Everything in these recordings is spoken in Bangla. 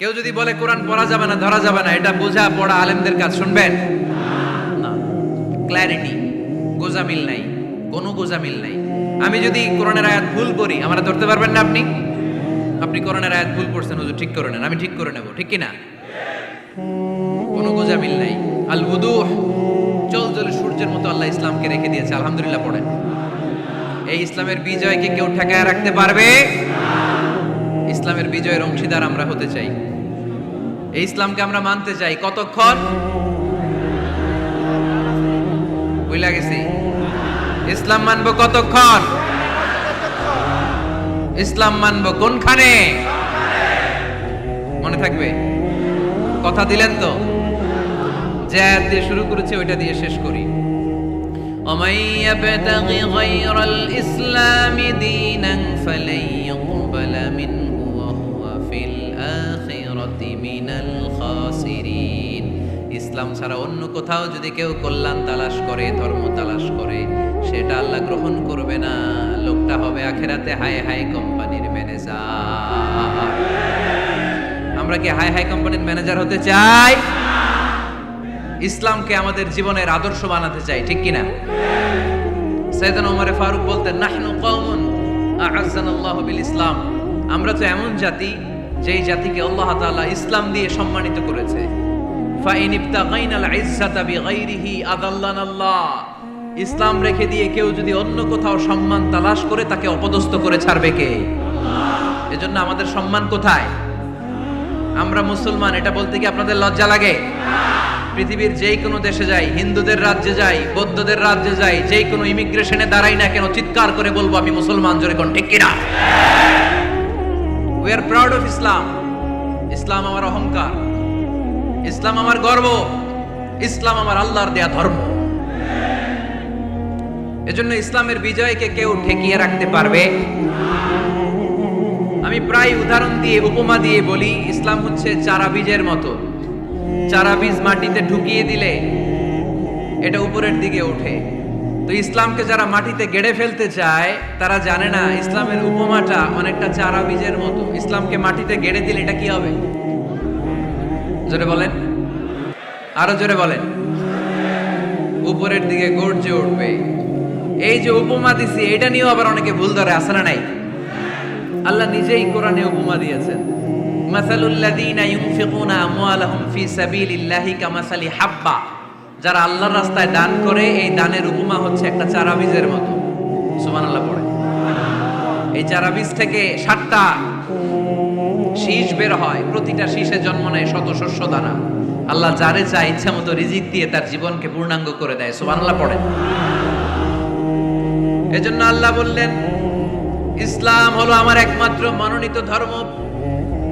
কেউ যদি বলে কোরআন পড়া যাবে না, ধরা যাবে না, এটা বোঝা পড়া আলেমদের কাজ, শুনবেন? না ক্ল্যারিটি গোজামিল নাই, কোনো গোজামিল নাই। আমি যদি কোরআনের আয়াত ভুল করি, আমরা ধরতে পারবেন না আপনি? আপনি কোরআনের আয়াত ভুল পড়ছেন, হুজুর, ঠিক করে নেন, আমি ঠিক করে নেব, ঠিক কি না? কোনো গোজামিল নাই। আল উদুহ চল চলে সূর্যের মতো আল্লাহ ইসলামকে রেখে দিয়েছে, আলহামদুলিল্লাহ, পড়েন। এই ইসলামের বিজয়কে কেউ ঠেকায় রাখতে পারবে? ইসলামের বিজয়ের অংশীদার আমরা হতে চাই। এই ইসলামকে আমরা মানতে চাই কতক্ষণ বুঝলা গেছি ইসলাম মানবো কতক্ষণ ইসলাম মানবো কোনখানে মনে থাকবে কথা দিলেন তো যে আয়াত দিয়ে শুরু করেছে ওইটা দিয়ে শেষ করি ومن يبتغ غير الإسلام دينا فلن يقبل منه وهو في ইসলাম ছাড়া অন্য কোথাও যদি কেউ কল্যাণ তালাশ করে, ধর্ম তালাশ করে, সেটা আল্লাহ গ্রহণ করবে না। লোকটা হবে আখেরাতে হাই হাই কোম্পানির ম্যানেজার। আমরা কি হাই হাই কোম্পানির ম্যানেজার হতে চাই? ইসলামকে আমাদের জীবনের আদর্শ বানাতে চাই, ঠিক কিনা? সৈয়দান ওমরে ফারুক বলতেন, নাহনু কওমুন আহসানাল্লাহু বিল ইসলাম। আমরা তো এমন জাতি যেই জাতিকে আল্লাহ তাআলা ইসলাম দিয়ে সম্মানিত করেছে। ইসলাম রেখে দিয়ে কেউ যদি অন্য কোথাও সম্মান তালাশ করে তাকে অপদস্থ করে ছাড়বে কে? এজন্য আমাদের সম্মান কোথায়? আমরা মুসলমান, এটা বলতে কি আপনাদের লজ্জা লাগে? পৃথিবীর যে কোনো দেশে যাই, হিন্দুদের রাজ্যে যাই, বৌদ্ধদের রাজ্যে যাই যেই কোনো ইমিগ্রেশনে দাঁড়াই না কেন, চিৎকার করে বলব আমি মুসলমান, জোরে কোন, ঠিক কিনা? We are proud of Islam ইসলাম আমার অহংকার. ইসলাম আমার গর্ব. ইসলাম আমার আল্লাহর দেয়া ধর্ম. এজন্য ইসলামের বিজয়কে কেউ ঠেকিয়ে রাখতে পারবে। আমি প্রায় উদাহরণ দিয়ে, উপমা দিয়ে বলি, ইসলাম হচ্ছে চারা বীজের মতো। চারা বীজ মাটিতে ঢুকিয়ে দিলে এটা উপরের দিকে ওঠে। তো ইসলামকে যারা মাটিতে গেড়ে ফেলতে চায়, তারা জানে না ইসলামের উপমাটা অনেকটা চারা বীজের মতো। ইসলামকে মাটিতে গেড়ে দিলে এটা কি হবে? জোরে বলেন। আরও জোরে বলেন। উপরের দিকে গর্জে উঠবে। এই যে উপমা দিছি, এটা নিয়েও আবার অনেকে ভুল ধরে আসে না নাই? আল্লাহ নিজেই কোরআনে উপমা দিয়েছেন। মাসালুল্লাযীনা ইউনফিকুনা আমওয়ালাহুম ফি সাবিলিল্লাহি কামাসালি হাব্বা। যারা আল্লাহর রাস্তায় দান করে, এই দানের উপমা হচ্ছে একটা চারা বীজের মতো। সুবহানাল্লাহ পড়ে। এই চারা বীজ থেকে সাতটা শীষ বের হয়, প্রতিটা শীষে জন্ম নেয় শত শস্য দানা। আল্লাহ যারে চায় ইচ্ছা মতো রিজিক দিয়ে তার জীবনকে পূর্ণাঙ্গ করে দেয়, সুবহানাল্লাহ পড়ে। এজন্য আল্লাহ বললেন, ইসলাম হলো আমার একমাত্র মনোনীত ধর্ম।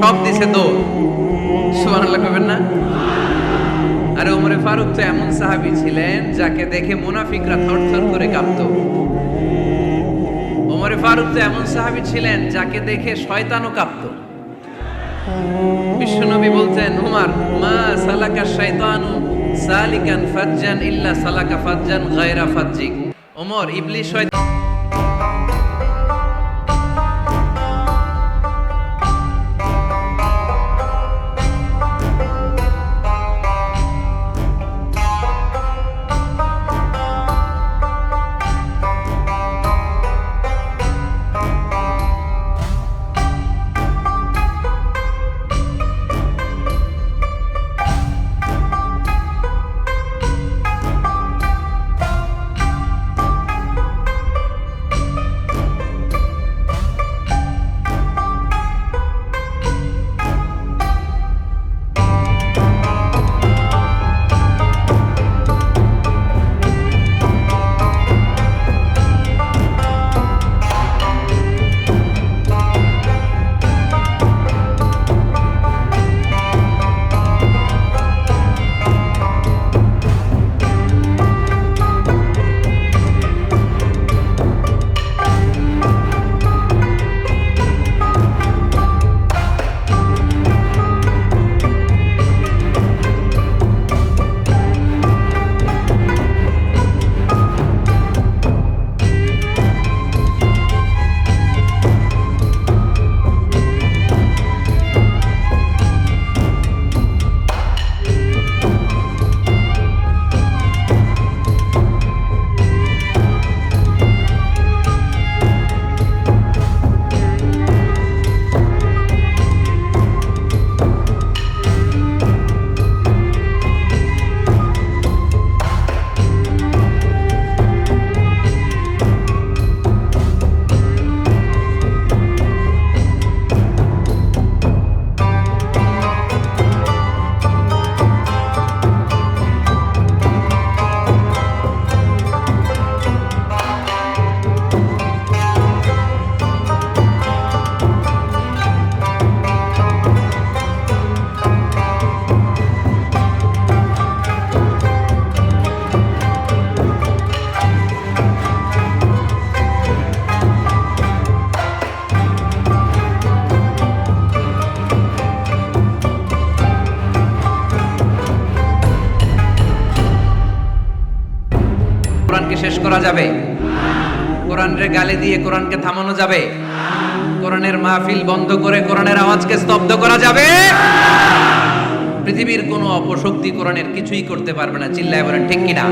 সব দিছে দৌড়। সুবহানাল্লাহ কবেন না? আরে ওমরে ফারুক তো এমন সাহাবী ছিলেন যাকে দেখে মুনাফিকরা থরথর করে কাঁপতো। ওমরে ফারুক তো এমন সাহাবী ছিলেন যাকে দেখে শয়তানও কাঁপতো। বিশ্বনবী বলতেন, উমার, মা সালাকা শয়তানু সালিকান ফাজ্জান ইল্লা সালাকা ফাজ্জান গায়রা ফাজ্জিক। ওমর ইবলিস শয়তান কোরআনকে শেষ করা যাবে। কোরআনরে গালি দিয়ে কোরআনকে থামানো যাবে। কোরআনের মাহফিল বন্ধ করে কোরআনের আওয়াজকে স্তব্ধ করা যাবে। পৃথিবীর কোনো অপশক্তি কোরআনের কিছুই করতে পারবে না। চিল্লায় বলেন, ঠিক কিনা?